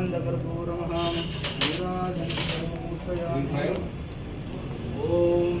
गन्धकर्पूरमहां नीराजनूषयामि ॐ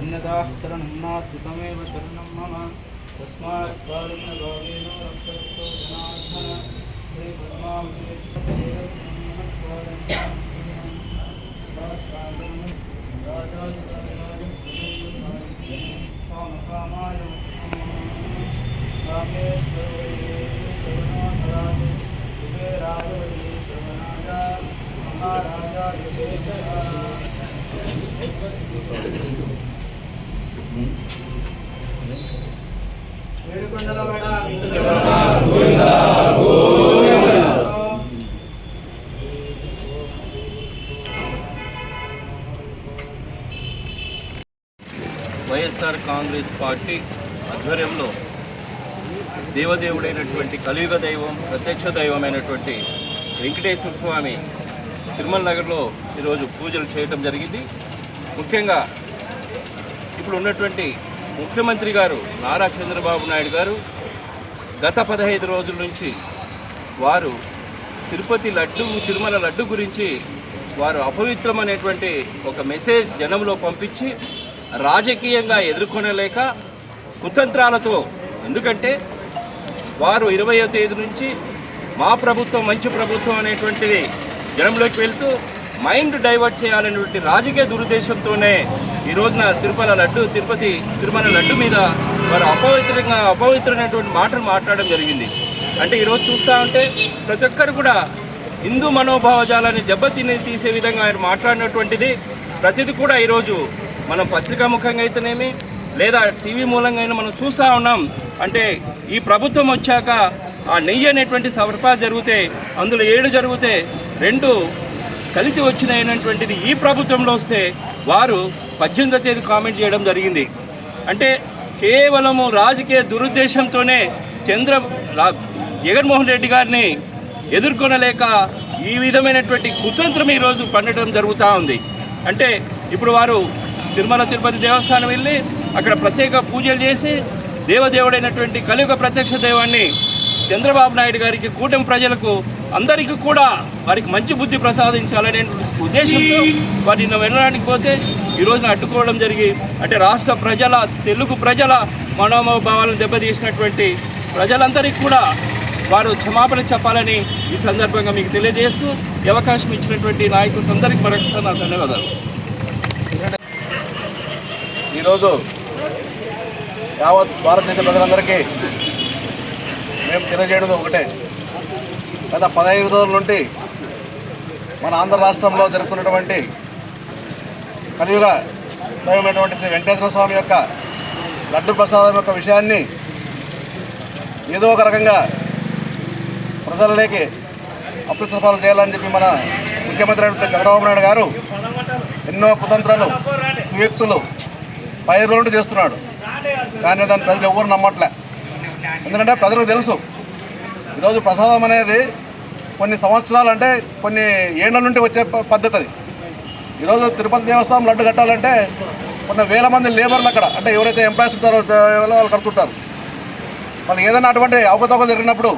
अन्यदाः शरणं नास्ति तमेव शरणं मम तस्मात् कारुण्यभावेन रक्षस्तु जनार्दन श्रीपद्माय महाराजाय గోవిందా వైఎస్ఆర్ కాంగ్రెస్ పార్టీ ఆధ్వర్యంలో దేవదేవుడైనటువంటి కలియుగ దైవం ప్రత్యక్ష దైవమైనటువంటి వెంకటేశ్వర స్వామి తిరుమల నగర్లో ఈరోజు పూజలు చేయటం జరిగింది. ముఖ్యంగా ఇప్పుడు ఉన్నటువంటి ముఖ్యమంత్రి గారు నారా చంద్రబాబు నాయుడు గారు గత పదహైదు రోజుల నుంచి వారు తిరుపతి లడ్డు తిరుమల లడ్డు గురించి వారు అపవిత్రమనేటువంటి ఒక మెసేజ్ జనంలో పంపించి రాజకీయంగా ఎదుర్కొనలేక కుతంత్రాలతో ఎందుకంటే వారు ఇరవయో తేదీ నుంచి మా ప్రభుత్వం మంచి ప్రభుత్వం అనేటువంటిది జనంలోకి వెళ్తూ మైండ్ డైవర్ట్ చేయాలనేటువంటి రాజకీయ దురుద్దేశంతోనే ఈ రోజున తిరుపతి లడ్డు తిరుపతి తిరుమల లడ్డు మీద వారు అపవిత్రంగా అపవిత్రమైనటువంటి మాటలు మాట్లాడడం జరిగింది. అంటే ఈరోజు చూస్తూ ఉంటే ప్రతి ఒక్కరు కూడా హిందూ మనోభావజాలాన్ని దెబ్బతిని తీసే విధంగా ఆయన మాట్లాడినటువంటిది ప్రతిది కూడా ఈరోజు మనం పత్రికా ముఖంగా అయితేనేమి లేదా టీవీ మూలంగా అయినా మనం చూస్తూ ఉన్నాం. అంటే ఈ ప్రభుత్వం వచ్చాక ఆ నెయ్యి అనేటువంటి సరఫరా జరిగితే అందులో ఏడు జరిగితే రెండు కలిసి వచ్చినటువంటిది ఈ ప్రభుత్వంలో వస్తే వారు పద్దెనిమిదో తేదీ కామెంట్ చేయడం జరిగింది. అంటే కేవలము రాజకీయ దురుద్దేశంతోనే చంద్ర రా- జగన్మోహన్ రెడ్డి గారిని ఎదుర్కొనలేక ఈ విధమైనటువంటి కుతంత్రం ఈరోజు పండటం జరుగుతూ ఉంది. అంటే ఇప్పుడు వారు తిరుమల తిరుపతి దేవస్థానం వెళ్ళి అక్కడ ప్రత్యేక పూజలు చేసి దేవదేవుడైనటువంటి కలియుగ ప్రత్యక్ష దైవాన్ని చంద్రబాబు నాయుడు గారికి కూటమి ప్రజలకు అందరికీ కూడా వారికి మంచి బుద్ధి ప్రసాదించాలనే ఉద్దేశంతో వారిని వెళ్ళడానికి పోతే ఈ రోజున అడ్డుకోవడం జరిగి అంటే రాష్ట్ర ప్రజల తెలుగు ప్రజల మనోభావాలను దెబ్బతీసినటువంటి ప్రజలందరికీ కూడా వారు క్షమాపణ చెప్పాలని ఈ సందర్భంగా మీకు తెలియజేస్తూ ఈ అవకాశం ఇచ్చినటువంటి నాయకులందరికీ మరొకసారి నా ధన్యవాదాలు. ఈరోజు యావత్ భారతదేశ ప్రజలందరికీ మేము తెలియజేయడం ఒకటే. గత పదహైదు రోజుల నుండి మన ఆంధ్ర రాష్ట్రంలో జరుగుతున్నటువంటి కలియుగ దైవమైనటువంటి శ్రీ వెంకటేశ్వర స్వామి యొక్క లడ్డు ప్రసాదం యొక్క విషయాన్ని ఏదో ఒక రకంగా ప్రజలలోకి అప్రచపాలు చేయాలని చెప్పి మన ముఖ్యమంత్రి అయినటువంటి చంద్రబాబు నాయుడు గారు ఎన్నో కుతంత్రాలు వ్యక్తులు పై రోజులు చేస్తున్నాడు. కానీ దాన్ని ప్రజలు ఎవరు నమ్మట్లే. ఎందుకంటే ప్రజలకు తెలుసు ఈరోజు ప్రసాదం అనేది కొన్ని సంవత్సరాలు అంటే కొన్ని ఏళ్ళ నుండి వచ్చే పద్ధతి అది. ఈరోజు తిరుపతి దేవస్థానం లడ్డు కట్టాలంటే కొన్ని వేల మంది లేబర్లు అక్కడ అంటే ఎవరైతే ఎంప్లాయీస్ ఉంటారో వాళ్ళు కడుతుంటారు. వాళ్ళు ఏదైనా అటువంటి అవకతవకలు జరిగినప్పుడు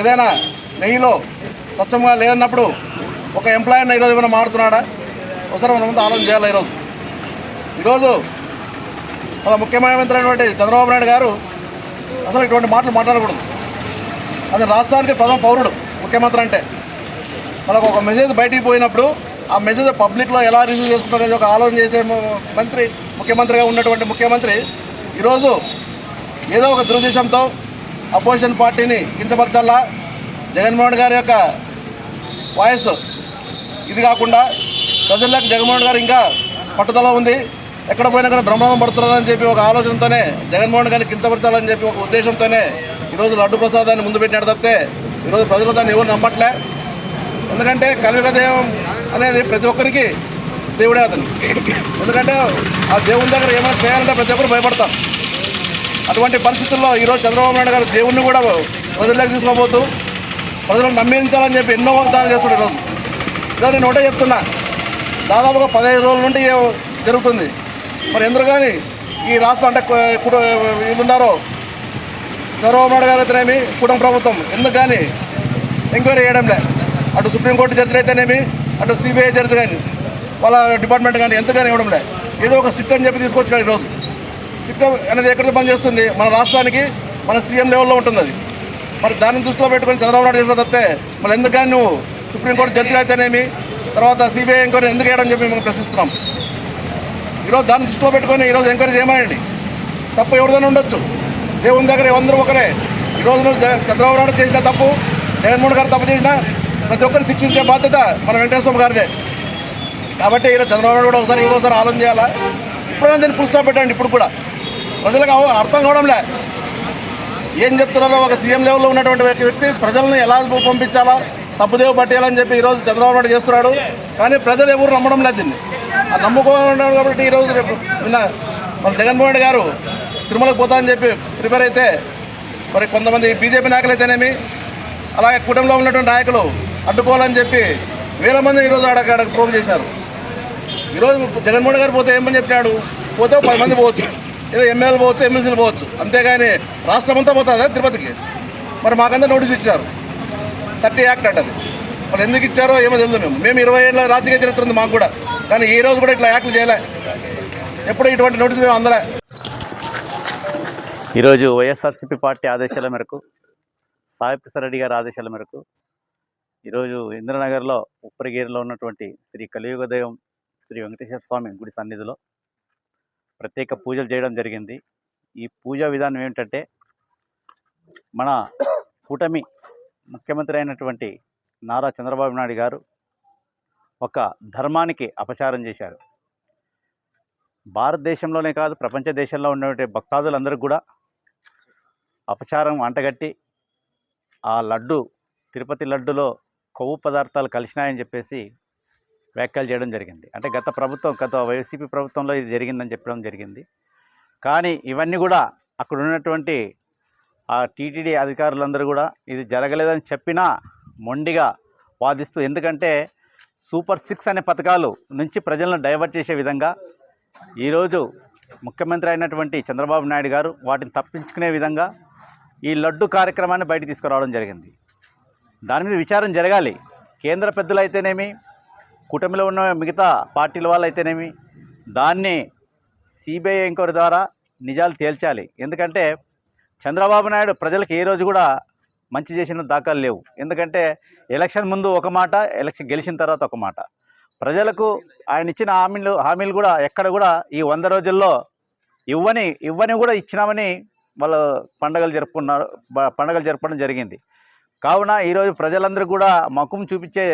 ఏదైనా నెయ్యిలో స్వచ్ఛంగా లేదన్నప్పుడు ఒక ఎంప్లాయీని ఈరోజు ఏమైనా మారుతున్నాడా? ఒకసారి మనం ముందు ఆలోచన చేయాలి ఈరోజు? ఈరోజు మన ముఖ్యమంత్రి చంద్రబాబు నాయుడు గారు అసలు ఇటువంటి మాటలు మాట్లాడకూడదు. అది రాష్ట్రానికి ప్రథమ పౌరుడు ముఖ్యమంత్రి అంటే. మనకు ఒక మెసేజ్ బయటికి పోయినప్పుడు ఆ మెసేజ్ పబ్లిక్లో ఎలా రిసీవ్ చేసుకుంటారనేది ఒక ఆలోచన చేసే మంత్రి ముఖ్యమంత్రిగా ఉన్నటువంటి ముఖ్యమంత్రి ఈరోజు ఏదో ఒక దురుద్దేశంతో అపోజిషన్ పార్టీని కించపరచాలా? జగన్మోహన్ గారి యొక్క వాయిస్. ఇది కాకుండా ప్రజలకు జగన్మోహన్ గారు ఇంకా పట్టుదల ఉంది. ఎక్కడ పోయినా కూడా బ్రహ్మాండం పడుతున్నారని చెప్పి ఒక ఆలోచనతోనే జగన్మోహన్ గారిని కించపరచాలని చెప్పి ఒక ఉద్దేశంతోనే ఈరోజు లడ్డు ప్రసాదాన్ని ముందు పెట్టినాడు తప్పితే ఈరోజు ప్రజలు దాన్ని ఎవరు నమ్మట్లే. ఎందుకంటే కలియుగ దైవం అనేది ప్రతి ఒక్కరికి దేవుడే అతను. ఎందుకంటే ఆ దేవుని దగ్గర ఏమైనా చేయాలంటే ప్రతి ఒక్కరు భయపడతాం. అటువంటి పరిస్థితుల్లో ఈరోజు చంద్రబాబు నాయుడు గారు దేవుణ్ణి కూడా ప్రజల్లోకి తీసుకోబోతూ ప్రజలను నమ్మించాలని చెప్పి ఎన్నో వాగ్దానాలు చేస్తున్నాడు ఈరోజు ఇలా నేను ఒకటే చెప్తున్నా దాదాపుగా పదహైదు రోజుల నుండి జరుగుతుంది. మరి ఎందుకు కానీ ఈ రాష్ట్రం అంటే కు- వీళ్ళున్నారో చంద్రబాబు గారైతేనేమి అయితేనేమి కుటుంబ ప్రభుత్వం. ఎందుకు కానీ ఎంక్వైరీ చేయడంలే. అటు సుప్రీంకోర్టు జడ్జి అయితేనేమి అటు సిబిఐ జడ్జి కానీ వాళ్ళ డిపార్ట్మెంట్ కానీ ఎంతగానో ఇవ్వడంలే. ఏదో ఒక సిట్ అని చెప్పి తీసుకొచ్చాడు ఈరోజు సిట్ అనేది ఎక్కడ పనిచేస్తుంది మన రాష్ట్రానికి మన సీఎం లెవెల్లో ఉంటుంది అది. మరి దాన్ని దృష్టిలో పెట్టుకొని చంద్రబాబు నాయుడు చేసిన తప్పితే మళ్ళీ ఎందుకు నువ్వు సుప్రీంకోర్టు జడ్జి అయితేనేమి తర్వాత సిబిఐ ఎంక్వైరీ ఎందుకు వేయడం చెప్పి మేము ప్రశ్నిస్తున్నాం. ఈరోజు దాన్ని దృష్టిలో పెట్టుకొని ఈరోజు ఎంక్వైరీ చేయమనండి. తప్పు ఎవరిదైనా ఉండొచ్చు. దేవుని దగ్గర అందరూ ఒకరే. ఈరోజు నువ్వు చంద్రబాబు నాయుడు చేసిన తప్పు జగన్మోహన్ గారు తప్పు చేసినా ప్రతి ఒక్కరిని శిక్షించే బాధ్యత మన వెంకటేశ్వర గారిదే. కాబట్టి ఈరోజు చంద్రబాబు నాయుడు కూడా ఒకసారి ఇంకోసారి ఆలోచన చేయాలా? ఇప్పుడైనా దీన్ని ఫుల్ స్టాప్ పెట్టండి ఇప్పుడు కూడా. ప్రజలకు అర్థం కావడంలే. ఏం చెప్తున్నారో ఒక సీఎం లెవెల్లో ఉన్నటువంటి వ్యక్తి ప్రజలను ఎలా పంపించాలా తప్పుదేవ పట్టేయాలని చెప్పి ఈరోజు చంద్రబాబు నాయుడు చేస్తున్నాడు. కానీ ప్రజలు ఎవరు నమ్మడం లేదు దీన్ని. ఆ నమ్ముకోవడం కాబట్టి ఈరోజు రేపు నిన్న మన జగన్మోహన్ గారు తిరుమలకు పోతా అని చెప్పి ప్రిపేర్ అయితే మరి కొంతమంది బీజేపీ నాయకులు అయితేనేమి అలాగే కుటుంబంలో ఉన్నటువంటి నాయకులు అడ్డుకోవాలని చెప్పి వేల మంది ఈరోజు ఆడ ఆడ ప్రోగ్ చేశారు. ఈరోజు జగన్మోహన్ గారు పోతే ఏమని చెప్పినాడు? పోతే పది మంది పోవచ్చు. ఏదో ఎమ్మెల్యేలు పోవచ్చు ఎమ్మెల్సీలు పోవచ్చు. అంతేగాని రాష్ట్రం అంతా పోతుందా తిరుపతికి? మరి మాకంతా నోటీస్ ఇచ్చారు. థర్టీ యాక్ట్ అంటది. మరి ఎందుకు ఇచ్చారో ఏమో తెలియదు మేము. మేము ఇరవై ఏళ్ళ రాజకీయ చరిత్ర ఉంది మాకు కూడా. కానీ ఈ రోజు కూడా ఇట్లా యాక్ట్లు చేయలే. ఎప్పుడు ఇటువంటి నోటీస్ మేము అందలే. ఈరోజు వైఎస్ఆర్సీపీ పార్టీ ఆదేశాల మేరకు సాయి ప్రసాద్ రెడ్డి గారి ఆదేశాల మేరకు ఈరోజు ఇంద్రనగర్లో ఉప్పరిగేరులో ఉన్నటువంటి శ్రీ కలియుగ దైవం శ్రీ వెంకటేశ్వర స్వామి గుడి సన్నిధిలో ప్రత్యేక పూజలు చేయడం జరిగింది. ఈ పూజా విధానం ఏమిటంటే మన కూటమి ముఖ్యమంత్రి అయినటువంటి నారా చంద్రబాబు నాయుడు గారు ఒక ధర్మానికి అపచారం చేశారు. భారతదేశంలోనే కాదు ప్రపంచ దేశంలో ఉన్నటువంటి భక్తాదులందరికీ కూడా అపచారం అంటగట్టి ఆ లడ్డు తిరుపతి లడ్డులో కొవ్వు పదార్థాలు కలిసినాయని చెప్పేసి వ్యాఖ్యలు చేయడం జరిగింది. అంటే గత ప్రభుత్వం గత వైసీపీ ప్రభుత్వంలో ఇది జరిగిందని చెప్పడం జరిగింది. కానీ ఇవన్నీ కూడా అక్కడ ఉన్నటువంటి ఆ టీటీడీ అధికారులందరూ కూడా ఇది జరగలేదని చెప్పినా మొండిగా వాదిస్తూ ఎందుకంటే సూపర్ సిక్స్ అనే పథకాలు నుంచి ప్రజలను డైవర్ట్ చేసే విధంగా ఈరోజు ముఖ్యమంత్రి అయినటువంటి చంద్రబాబు నాయుడు గారు వాటిని తప్పించుకునే విధంగా ఈ లడ్డు కార్యక్రమాన్ని బయట తీసుకురావడం జరిగింది. దాని మీద విచారం జరగాలి. కేంద్ర పెద్దలు అయితేనేమి కూటమిలో ఉన్న మిగతా పార్టీల వాళ్ళు అయితేనేమి దాన్ని సిబిఐ ఎంక్వైరీ ద్వారా నిజాలు తేల్చాలి. ఎందుకంటే చంద్రబాబు నాయుడు ప్రజలకు ఏ రోజు కూడా మంచి చేసిన దాఖలు లేవు. ఎందుకంటే ఎలక్షన్ ముందు ఒక మాట ఎలక్షన్ గెలిచిన తర్వాత ఒక మాట. ప్రజలకు ఆయన ఇచ్చిన హామీలు హామీలు కూడా ఎక్కడ కూడా ఈ వంద రోజుల్లో ఇవ్వని ఇవ్వని కూడా ఇచ్చినామని వాళ్ళు పండగలు జరుపుకున్నారు పండగలు జరపడం జరిగింది. కావున ఈరోజు ప్రజలందరూ కూడా మకుం చూపించే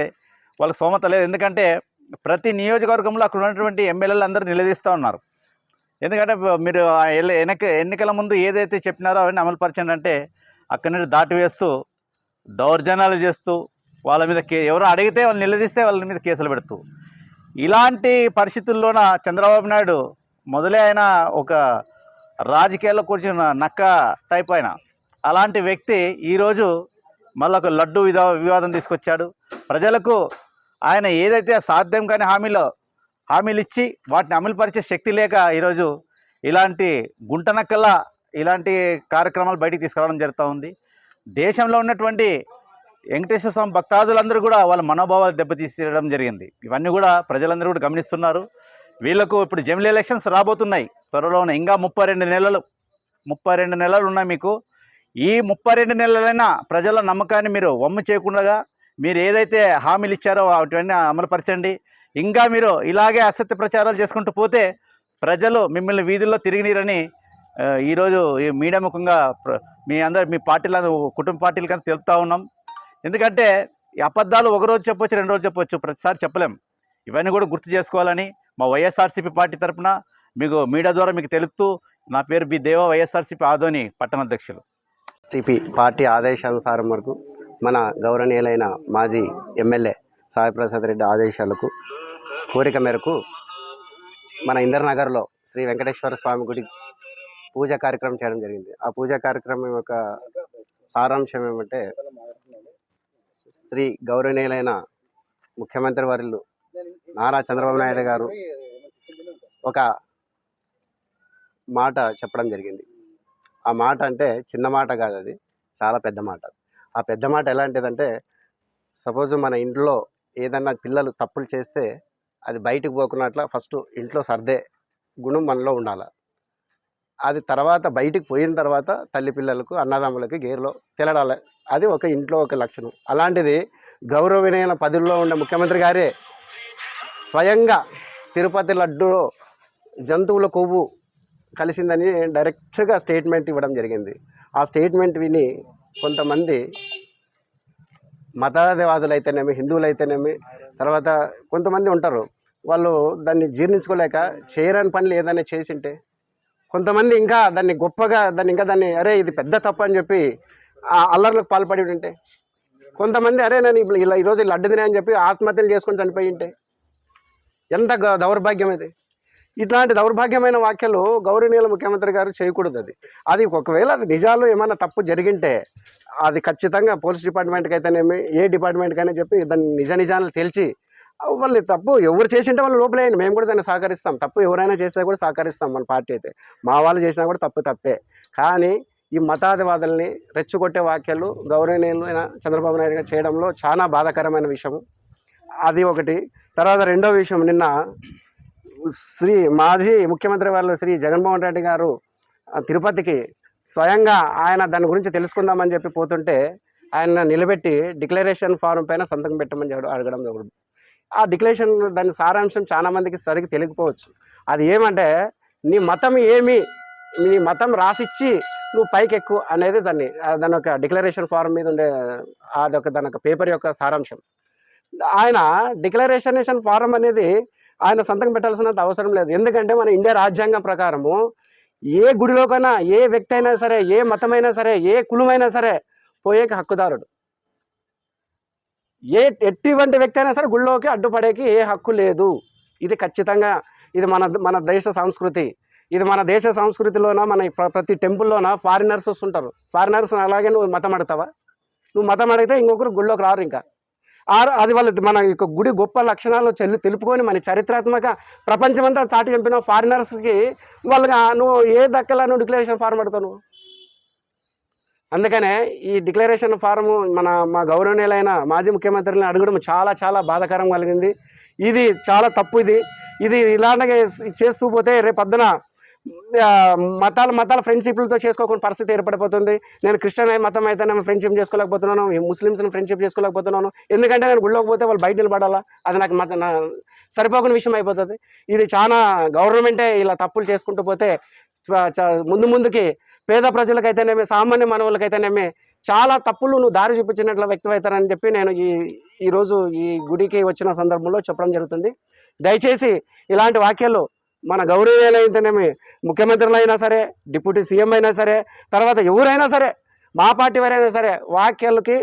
వాళ్ళకి సోమత లేదు. ఎందుకంటే ప్రతి నియోజకవర్గంలో అక్కడ ఉన్నటువంటి ఎమ్మెల్యేలు అందరూ నిలదీస్తూ ఉన్నారు. ఎందుకంటే మీరు ఎన్నిక ఎన్నికల ముందు ఏదైతే చెప్పినారో అవన్నీ అమలుపరచండి అంటే అక్కడి నుండి దాటివేస్తూ దౌర్జన్యాలు చేస్తూ వాళ్ళ మీద కే ఎవరు అడిగితే వాళ్ళు నిలదీస్తే వాళ్ళ మీద కేసులు పెడుతూ. ఇలాంటి పరిస్థితుల్లోన చంద్రబాబు నాయుడు మొదలే ఆయన ఒక రాజకీయాల్లో కూర్చున్న నక్క టైప్ ఆయన అలాంటి వ్యక్తి ఈరోజు మళ్ళీ ఒక లడ్డు విధా వివాదం తీసుకొచ్చాడు. ప్రజలకు ఆయన ఏదైతే సాధ్యం కాని హామీలో హామీలు ఇచ్చి వాటిని అమలుపరిచే శక్తి లేక ఈరోజు ఇలాంటి గుంటనక్కల్లా ఇలాంటి కార్యక్రమాలు బయటికి తీసుకురావడం జరుగుతూ ఉంది. దేశంలో ఉన్నటువంటి వెంకటేశ్వర స్వామి భక్తాదులందరూ కూడా వాళ్ళ మనోభావాలు దెబ్బతీసేయడం జరిగింది. ఇవన్నీ కూడా ప్రజలందరూ కూడా గమనిస్తున్నారు. వీళ్ళకు ఇప్పుడు జమిలీ ఎలక్షన్స్ రాబోతున్నాయి. త్వరలోనే ఇంకా ముప్పై రెండు నెలలు ముప్పై రెండు నెలలు ఉన్నాయి మీకు. ఈ ముప్పై రెండు నెలలైనా ప్రజల నమ్మకాన్ని మీరు వమ్ము చేయకుండా మీరు ఏదైతే హామీలు ఇచ్చారో వాటివన్నీ అమలుపరచండి. ఇంకా మీరు ఇలాగే అసత్య ప్రచారాలు చేసుకుంటూ పోతే ప్రజలు మిమ్మల్ని వీధుల్లో తిరిగినీరని ఈరోజు ఈ మీడియా ముఖంగా ప్ర- మీ అందరు మీ పార్టీలను కుటుంబ పార్టీలకని తెలుపుతా ఉన్నాం. ఎందుకంటే ఈ అబద్ధాలు ఒక రోజు చెప్పొచ్చు రెండు రోజు చెప్పొచ్చు ప్రతిసారి చెప్పలేం. ఇవన్నీ కూడా గుర్తు చేసుకోవాలని మా వైఎస్ఆర్సీపీ పార్టీ తరఫున మీకు మీడియా ద్వారా మీకు తెలుపుతూ నా పేరు బి దేవ వైఎస్ఆర్సీపీ ఆదోని పట్టణ అధ్యక్షులు. సిపి పార్టీ ఆదేశానుసారం వరకు మన గౌరవనీయులైన మాజీ ఎమ్మెల్యే సాయిప్రసాద్ రెడ్డి ఆదేశాలకు కోరిక మేరకు మన ఇందర్నగర్లో శ్రీ వెంకటేశ్వర స్వామి గుడి పూజా కార్యక్రమం చేయడం జరిగింది. ఆ పూజా కార్యక్రమం యొక్క సారాంశం ఏమంటే శ్రీ గౌరవనీయులైన ముఖ్యమంత్రి వారిలు నారా చంద్రబాబు నాయుడు గారు ఒక మాట చెప్పడం జరిగింది. ఆ మాట అంటే చిన్న మాట కాదు అది చాలా పెద్ద మాట. ఆ పెద్ద మాట ఎలాంటిదంటే సపోజ్ మన ఇంట్లో ఏదన్నా పిల్లలు తప్పులు చేస్తే అది బయటకు పోకున్నట్ల ఫస్ట్ ఇంట్లో సర్దే గుణం మనలో ఉండాలి. అది తర్వాత బయటికి పోయిన తర్వాత తల్లి పిల్లలకు అన్నదమ్ములకి గేర్లో తెలడాలి. అది ఒక ఇంట్లో ఒక లక్షణం. అలాంటిది గౌరవ వినయన పదుల్లో ఉండే ముఖ్యమంత్రి గారే స్వయంగా తిరుపతి లడ్డూలో జంతువుల కొవ్వు కలిసిందని డైరెక్ట్గా స్టేట్మెంట్ ఇవ్వడం జరిగింది. ఆ స్టేట్మెంట్ విని కొంతమంది మతవాదులు అయితేనేమి హిందువులు అయితేనేమి తర్వాత కొంతమంది ఉంటారు. వాళ్ళు దాన్ని జీర్ణించుకోలేక చేయరాని పనులు ఏదైనా చేసింటే కొంతమంది ఇంకా దాన్ని గొప్పగా దాన్ని ఇంకా దాన్ని అరే ఇది పెద్ద తప్పు అని చెప్పి ఆ అల్లర్లకు పాల్పడి ఉంటే కొంతమంది అరే నేను ఇలా ఈరోజు లడ్డు తినే అని చెప్పి ఆత్మహత్యలు చేసుకొని చనిపోయి ఉంటే ఎంత గ- దౌర్భాగ్యం ఇది? ఇట్లాంటి దౌర్భాగ్యమైన వ్యాఖ్యలు గౌరవనీయుల ముఖ్యమంత్రి గారు చేయకూడదు అది. అది ఒకవేళ అది నిజాలు ఏమైనా తప్పు జరిగింటే అది ఖచ్చితంగా పోలీస్ డిపార్ట్మెంట్కి అయితేనేమి ఏ డిపార్ట్మెంట్కైనా చెప్పి దాన్ని నిజ నిజాలు తెలిసి వాళ్ళు తప్పు ఎవరు చేసింటే వాళ్ళు లోపలేయండి. మేము కూడా దాన్ని సహకరిస్తాం. తప్పు ఎవరైనా చేస్తే కూడా సహకరిస్తాం మన పార్టీ అయితే. మా వాళ్ళు చేసినా కూడా తప్పు తప్పే. కానీ ఈ మతాదివాదుల్ని రెచ్చగొట్టే వ్యాఖ్యలు గౌరవనీయులైన చంద్రబాబు నాయుడు గారు చేయడంలో చాలా బాధాకరమైన విషయం అది ఒకటి. తర్వాత రెండో విషయం నిన్న శ్రీ మాజీ ముఖ్యమంత్రి వాళ్ళు శ్రీ జగన్మోహన్ రెడ్డి గారు తిరుపతికి స్వయంగా ఆయన దాని గురించి తెలుసుకుందామని చెప్పి పోతుంటే ఆయన నిలబెట్టి డిక్లరేషన్ ఫారం పైన సంతకం పెట్టమని అడగడం జరుగుతుంది. ఆ డిక్లరేషన్ దాని సారాంశం చాలా మందికి సరిగ్గా తెలియకపోవచ్చు. అది ఏమంటే నీ మతం ఏమి నీ మతం రాసిచ్చి నువ్వు పైకి ఎక్కువ అనేది దాన్ని దాని యొక్క డిక్లరేషన్ ఫారం మీద ఉండే అదొక దాని యొక్క పేపర్ యొక్క సారాంశం. ఆయన డిక్లరేషన్ ఫారం అనేది ఆయన సంతకం పెట్టాల్సినంత అవసరం లేదు. ఎందుకంటే మన ఇండియా రాజ్యాంగం ప్రకారము ఏ గుడిలోకైనా ఏ వ్యక్తి అయినా సరే ఏ మతమైనా సరే ఏ కులమైనా సరే పోయేకి హక్కుదారుడు. ఏ ఎటువంటి వ్యక్తి అయినా సరే గుళ్ళోకి అడ్డుపడేకి ఏ హక్కు లేదు. ఇది ఖచ్చితంగా ఇది మన మన దేశ సంస్కృతి. ఇది మన దేశ సంస్కృతిలోన మన ప్ర- ప్రతి టెంపుల్లోన ఫారినర్స్ వస్తుంటారు. ఫారినర్స్ అలాగే నువ్వు మతం అడతావా నువ్వు మతం అడిగితే ఇంకొకరు గుళ్ళోకి రారు ఇంకా. అది వాళ్ళ మన యొక్క గుడి గొప్ప లక్షణాలు చెల్లి తెలుపుకొని మన చరిత్రాత్మక ప్రపంచమంతా చాటి చంపిన ఫారినర్స్కి వాళ్ళకి నువ్వు ఏ దక్కలా నువ్వు డిక్లరేషన్ ఫారం పెడతావు నువ్వు? అందుకనే ఈ డిక్లరేషన్ ఫారము మన మా గౌరవనీయులైన మాజీ ముఖ్యమంత్రిని అడగడం చాలా చాలా బాధాకరం కలిగింది. ఇది చాలా తప్పు ఇది. ఇది ఇలాగే చేస్తూ పోతే రేపు పొద్దున మతాల మతాల ఫ్రెండ్షిప్లతో చేసుకోకుండా పరిస్థితి ఏర్పడిపోతుంది. నేను క్రిస్టియన్ మతం అయితే నేను ఫ్రెండ్షిప్ చేసుకోలేకపోతున్నాను. ముస్లిమ్స్ని ఫ్రెండ్షిప్ చేసుకోలేకపోతున్నాను. ఎందుకంటే నేను గుళ్ళోకి పోతే వాళ్ళు బయట నిలబడాలా? అది నాకు మత నా సరిపోకున్న విషయం అయిపోతుంది. ఇది చాలా గవర్నమెంటే ఇలా తప్పులు చేసుకుంటూ పోతే ముందు ముందుకి పేద ప్రజలకైతేనేమి సామాన్య మానవులకైతేనేమి చాలా తప్పులు నువ్వు దారి చూపించినట్లు వ్యక్తమవుతానని చెప్పి నేను ఈ ఈరోజు ఈ గుడికి వచ్చిన సందర్భంలో చెప్పడం జరుగుతుంది. దయచేసి ఇలాంటి వాక్యాలు మన గౌరవీయులైతేనేమి ముఖ్యమంత్రులు అయినా సరే డిప్యూటీ సీఎం అయినా సరే తర్వాత ఎవరైనా సరే మా పార్టీ వారైనా సరే వాక్యాలకి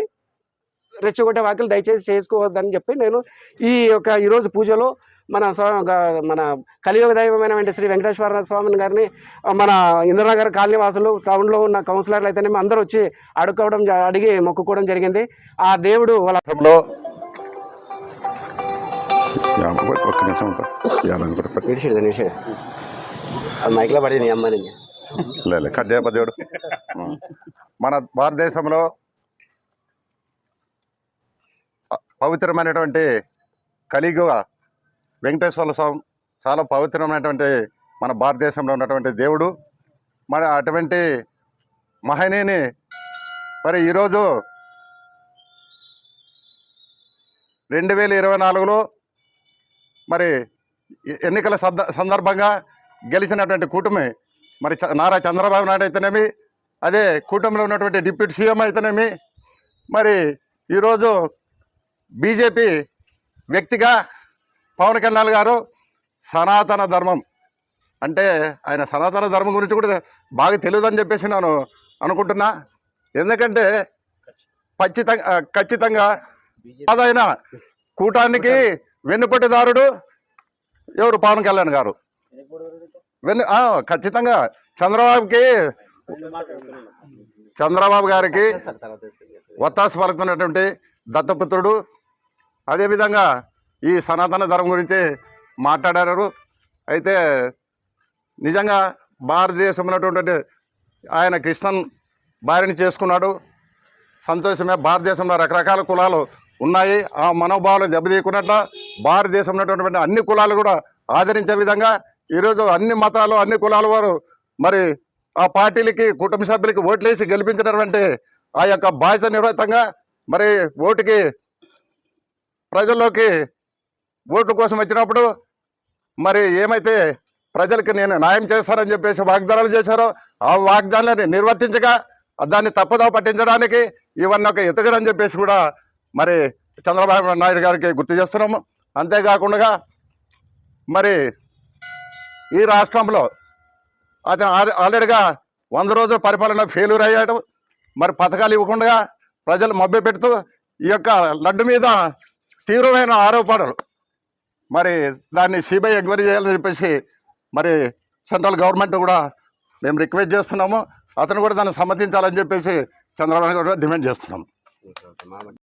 రెచ్చగొట్టే వాక్యలు దయచేసి చేసుకోవద్దని చెప్పి నేను ఈ యొక్క ఈరోజు పూజలో మన స్వా- మన కలియుగ దైవమైనటువంటి శ్రీ వెంకటేశ్వర స్వామిని గారిని మన ఇంద్రనగర్ కాలనీ వాసులు టౌన్లో ఉన్న కౌన్సిలర్లు అయితేనేమి అందరూ వచ్చి అడుక్కోవడం అడిగి మొక్కుకోవడం జరిగింది. ఆ దేవుడు వాళ్ళ ఒక్క నిమిషం ఉంటా. ఇవ్వాలని కూడా పెట్టు. విడిచిడు విడిచిడు అది మైక్లో పడింది నీ అమ్మ లేదు కట్ మన భారతదేశంలో పవిత్రమైనటువంటి కలియుగ వెంకటేశ్వర స్వామి చాలా పవిత్రమైనటువంటి మన భారతదేశంలో ఉన్నటువంటి దేవుడు మరి అటువంటి మహనీయుని మరి ఈరోజు రెండు వేల ఇరవై నాలుగులో మరి ఎన్నికల సంద సందర్భంగా గెలిచినటువంటి కూటమి మరి నారా చంద్రబాబు నాయుడు అయితేనేమి అదే కూటమిలో ఉన్నటువంటి డిప్యూటీ సీఎం అయితేనేమి మరి ఈరోజు బీజేపీ వ్యక్తిగా పవన్ కళ్యాణ్ గారు సనాతన ధర్మం అంటే ఆయన సనాతన ధర్మం గురించి కూడా బాగా తెలియదని చెప్పేసి నేను అనుకుంటున్నా. ఎందుకంటే ఖచ్చితంగా. ఖచ్చితంగా అదైన కూటానికి వెన్నుపట్టిదారుడు? ఎవరు? పవన్ కళ్యాణ్ గారు. వెన్ను ఖచ్చితంగా. చంద్రబాబుకి చంద్రబాబు గారికి ఒత్తాసు పలుకుతున్నటువంటి దత్తపుత్రుడు. అదేవిధంగా ఈ సనాతన ధర్మం గురించి మాట్లాడారు. అయితే నిజంగా భారతదేశంలో ఉన్నటువంటి ఆయన కృష్ణన్ భార్యని చేసుకున్నాడు. సంతోషమే. భారతదేశంలో రకరకాల కులాలు ఉన్నాయి. ఆ మనోభావాలు దెబ్బతీయకున్నట్ల భారతదేశంలో ఉన్నటువంటి అన్ని కులాలు కూడా ఆదరించే విధంగా ఈరోజు అన్ని మతాలు అన్ని కులాల వారు మరి ఆ పార్టీలకి కుటుంబ సభ్యులకి ఓట్లేసి గెలిపించినటువంటి ఆ యొక్క బాధ్యత నిర్వహితంగా మరి ఓటుకి ప్రజల్లోకి ఓట్ల కోసం వచ్చినప్పుడు మరి ఏమైతే ప్రజలకి నేను న్యాయం చేస్తానని చెప్పేసి వాగ్దానాలు చేశారో ఆ వాగ్దానాన్ని నిర్వర్తించగా దాన్ని తప్పుదోవ పట్టించడానికి ఇవన్నీ ఒక ఎతగడని చెప్పేసి కూడా మరి చంద్రబాబు నాయుడు గారికి గుర్తు చేస్తున్నాము. అంతేకాకుండా మరి ఈ రాష్ట్రంలో అతను ఆల్రెడీగా వంద రోజుల పరిపాలన ఫెయిల్యూర్ అయ్యాడు. మరి పథకాలు ఇవ్వకుండా ప్రజలు మభ్య పెడుతూ ఈ యొక్క లడ్డు మీద తీవ్రమైన ఆరోపణలు. మరి దాన్ని సిబిఐ ఎంక్వైరీ చేయాలని చెప్పేసి మరి సెంట్రల్ గవర్నమెంట్ కూడా మేము రిక్వెస్ట్ చేస్తున్నాము. అతను కూడా దాన్ని సమ్మతించాలని చెప్పేసి చంద్రబాబు నాయుడు కూడా డిమాండ్ చేస్తున్నాము